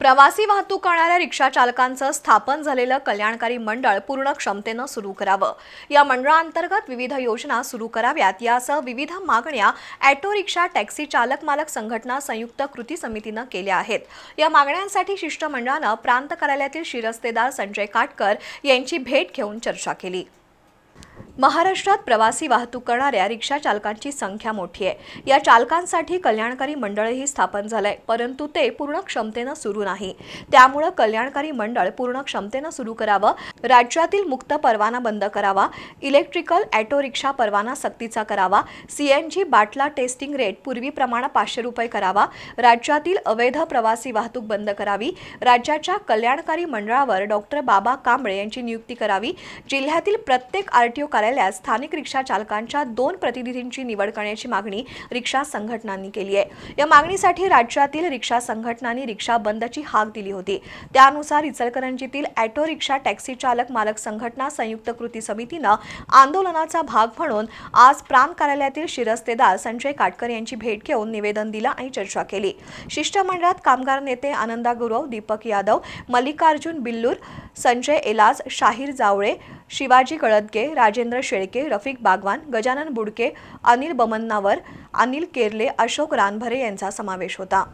प्रवासी वाहतूक करणाऱ्या रिक्षा चालकांचं स्थापन झालेलं कल्याणकारी मंडळ पूर्ण क्षमतेनं सुरू करावं. या मंडळांतर्गत विविध योजना सुरू कराव्यात. यासह विविध मागण्या ॲटो रिक्षा टॅक्सी चालक मालक संघटना संयुक्त कृती समितीनं केल्या आहेत. या मागण्यांसाठी शिष्टमंडळानं प्रांत कार्यालयातील शिरस्तेदार संजय काटकर यांची भेट घेऊन चर्चा केली. महाराष्ट्रात प्रवासी वाहतूक करणाऱ्या रिक्षा चालकांची संख्या मोठी आहे. या चालकांसाठी कल्याणकारी मंडळही स्थापन झालंय. परंतु ते पूर्ण क्षमतेनं सुरू नाही. त्यामुळं कल्याणकारी मंडळ पूर्ण क्षमतेनं सुरू करावं राज्यातील मुक्त परवाना बंद करावा इलेक्ट्रिकल ऑटो रिक्षा परवाना सक्तीचा करावा सीएनजी बाटला टेस्टिंग रेट पूर्वीप्रमाणे पाचशे रुपये करावा राज्यातील अवैध प्रवासी वाहतूक बंद करावी राज्याच्या कल्याणकारी मंडळावर डॉक्टर बाबा कांबळे यांची नियुक्ती करावी जिल्ह्यातील प्रत्येक आरटीओ कार्यालयात स्थानिक रिक्षा चालकांच्या दोन प्रतिनिधींची निवड करण्याची मागणी रिक्षा संघटनांनी केली आहे. या मागणीसाठी राज्यातील रिक्षा संघटनांनी रिक्षा बंदची हाक दिली होती. त्यानुसार इचलकरंजीतील ऑटो रिक्षा टॅक्सी चालक मालक संघटना संयुक्त कृती समितीनं आंदोलनाचा भाग म्हणून आज प्रांत कार्यालयातील शिरस्तेदार संजय काटकर यांची भेट घेऊन निवेदन दिलं आणि चर्चा केली. शिष्टमंडळात कामगार नेते आनंदा गुरव दीपक यादव मल्लिकार्जुन बिल्लूर संजय एलाज शाहीर जावळे शिवाजी कळदके राजेंद्र शेळके रफिक बागवान गजानन बुडके अनिल बमन्नावर अनिल केरले अशोक रानभरे यांचा समावेश होता.